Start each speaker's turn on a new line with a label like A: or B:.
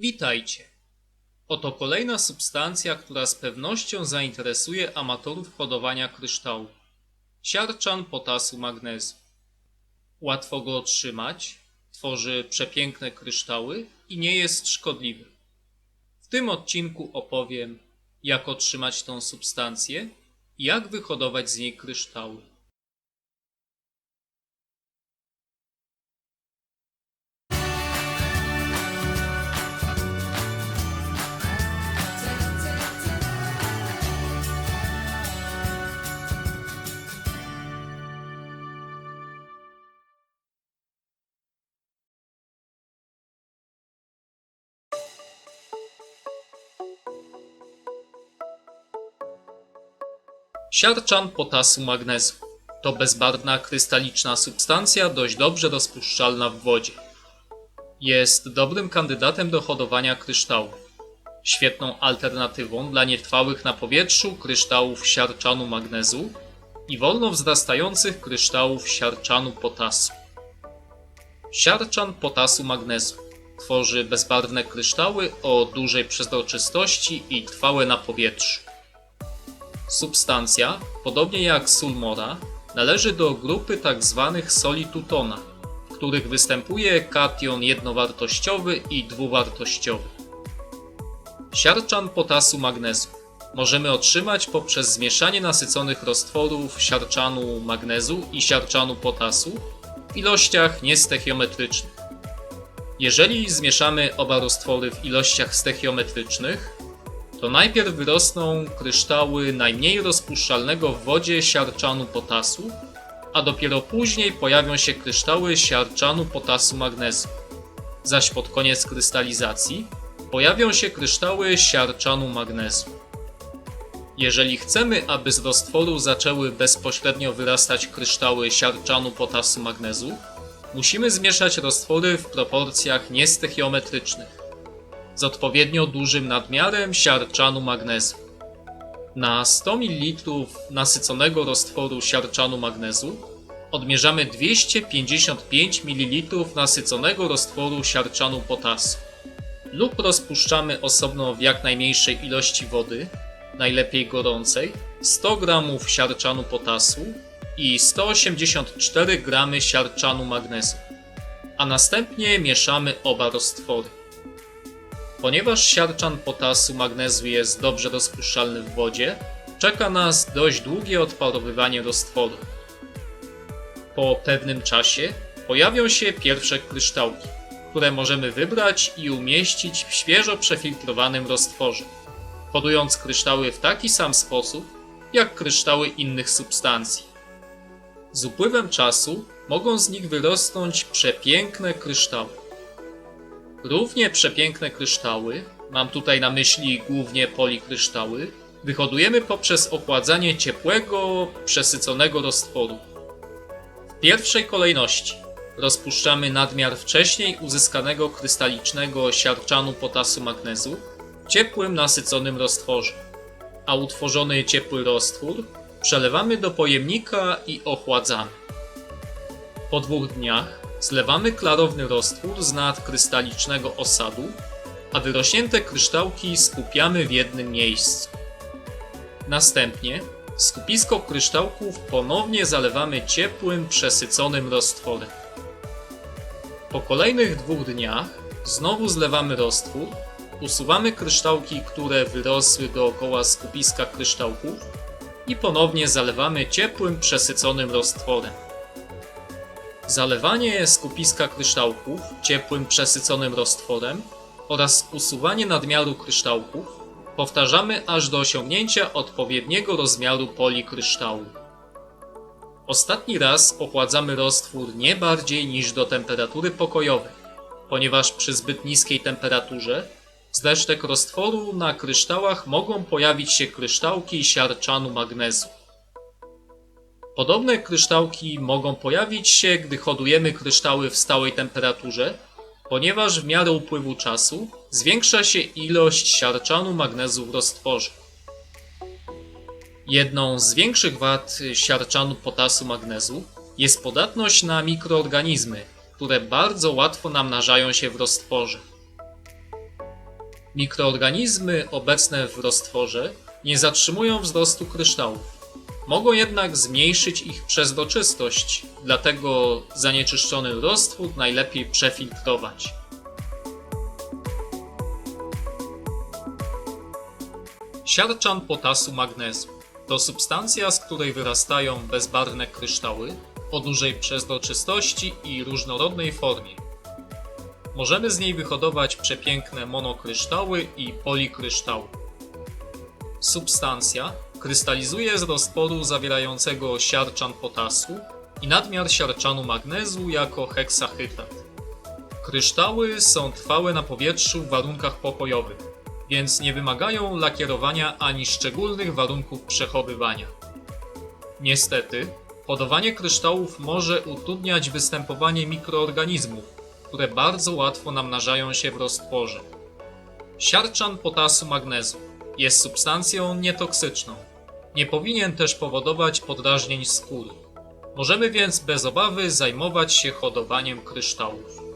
A: Witajcie. Oto kolejna substancja, która z pewnością zainteresuje amatorów hodowania kryształu. Siarczan potasu magnezu. Łatwo go otrzymać, tworzy przepiękne kryształy i nie jest szkodliwy. W tym odcinku opowiem, jak otrzymać tą substancję i jak wyhodować z niej kryształy. Siarczan potasu magnezu to bezbarwna krystaliczna substancja dość dobrze rozpuszczalna w wodzie. Jest dobrym kandydatem do hodowania kryształów. Świetną alternatywą dla nietrwałych na powietrzu kryształów siarczanu magnezu i wolno wzrastających kryształów siarczanu potasu. Siarczan potasu magnezu tworzy bezbarwne kryształy o dużej przezroczystości i trwałe na powietrzu. Substancja, podobnie jak sól mora, należy do grupy tzw. soli tutona, w których występuje kation jednowartościowy i dwuwartościowy. Siarczan potasu magnezu możemy otrzymać poprzez zmieszanie nasyconych roztworów siarczanu magnezu i siarczanu potasu w ilościach niestechiometrycznych. Jeżeli zmieszamy oba roztwory w ilościach stechiometrycznych, to najpierw wyrosną kryształy najmniej rozpuszczalnego w wodzie siarczanu potasu, a dopiero później pojawią się kryształy siarczanu potasu magnezu. Zaś pod koniec krystalizacji pojawią się kryształy siarczanu magnezu. Jeżeli chcemy, aby z roztworu zaczęły bezpośrednio wyrastać kryształy siarczanu potasu magnezu, musimy zmieszać roztwory w proporcjach niestechiometrycznych z odpowiednio dużym nadmiarem siarczanu magnezu. Na 100 ml nasyconego roztworu siarczanu magnezu odmierzamy 255 ml nasyconego roztworu siarczanu potasu lub rozpuszczamy osobno w jak najmniejszej ilości wody, najlepiej gorącej, 100 g siarczanu potasu i 184 g siarczanu magnezu, a następnie mieszamy oba roztwory. Ponieważ siarczan potasu magnezu jest dobrze rozpuszczalny w wodzie, czeka nas dość długie odparowywanie roztworu. Po pewnym czasie pojawią się pierwsze kryształki, które możemy wybrać i umieścić w świeżo przefiltrowanym roztworze, hodując kryształy w taki sam sposób, jak kryształy innych substancji. Z upływem czasu mogą z nich wyrosnąć przepiękne kryształy. Równie przepiękne kryształy, mam tutaj na myśli głównie polikryształy, wyhodujemy poprzez ochładzanie ciepłego, przesyconego roztworu. W pierwszej kolejności rozpuszczamy nadmiar wcześniej uzyskanego krystalicznego siarczanu potasu magnezu w ciepłym, nasyconym roztworze, a utworzony ciepły roztwór przelewamy do pojemnika i ochładzamy. Po dwóch dniach Zlewamy klarowny roztwór z nadkrystalicznego osadu, a wyrośnięte kryształki skupiamy w jednym miejscu. Następnie skupisko kryształków ponownie zalewamy ciepłym, przesyconym roztworem. Po kolejnych dwóch dniach znowu zlewamy roztwór, usuwamy kryształki, które wyrosły dookoła skupiska kryształków i ponownie zalewamy ciepłym, przesyconym roztworem. Zalewanie skupiska kryształków ciepłym, przesyconym roztworem oraz usuwanie nadmiaru kryształków powtarzamy aż do osiągnięcia odpowiedniego rozmiaru poli kryształu. Ostatni raz ochładzamy roztwór nie bardziej niż do temperatury pokojowej, ponieważ przy zbyt niskiej temperaturze z resztek roztworu na kryształach mogą pojawić się kryształki siarczanu magnezu. Podobne kryształki mogą pojawić się, gdy hodujemy kryształy w stałej temperaturze, ponieważ w miarę upływu czasu zwiększa się ilość siarczanu magnezu w roztworze. Jedną z większych wad siarczanu potasu magnezu jest podatność na mikroorganizmy, które bardzo łatwo namnażają się w roztworze. Mikroorganizmy obecne w roztworze nie zatrzymują wzrostu kryształów. Mogą jednak zmniejszyć ich przezroczystość, dlatego zanieczyszczony roztwór najlepiej przefiltrować. Siarczan potasu magnezu to substancja, z której wyrastają bezbarwne kryształy o dużej przezroczystości i różnorodnej formie. Możemy z niej wyhodować przepiękne monokryształy i polikryształy. Substancja krystalizuje z roztworu zawierającego siarczan potasu i nadmiar siarczanu magnezu jako heksahydrat. Kryształy są trwałe na powietrzu w warunkach pokojowych, więc nie wymagają lakierowania ani szczególnych warunków przechowywania. Niestety, hodowanie kryształów może utrudniać występowanie mikroorganizmów, które bardzo łatwo namnażają się w roztworze. Siarczan potasu magnezu jest substancją nietoksyczną. Nie powinien też powodować podrażnień skóry. Możemy więc bez obawy zajmować się hodowaniem kryształów.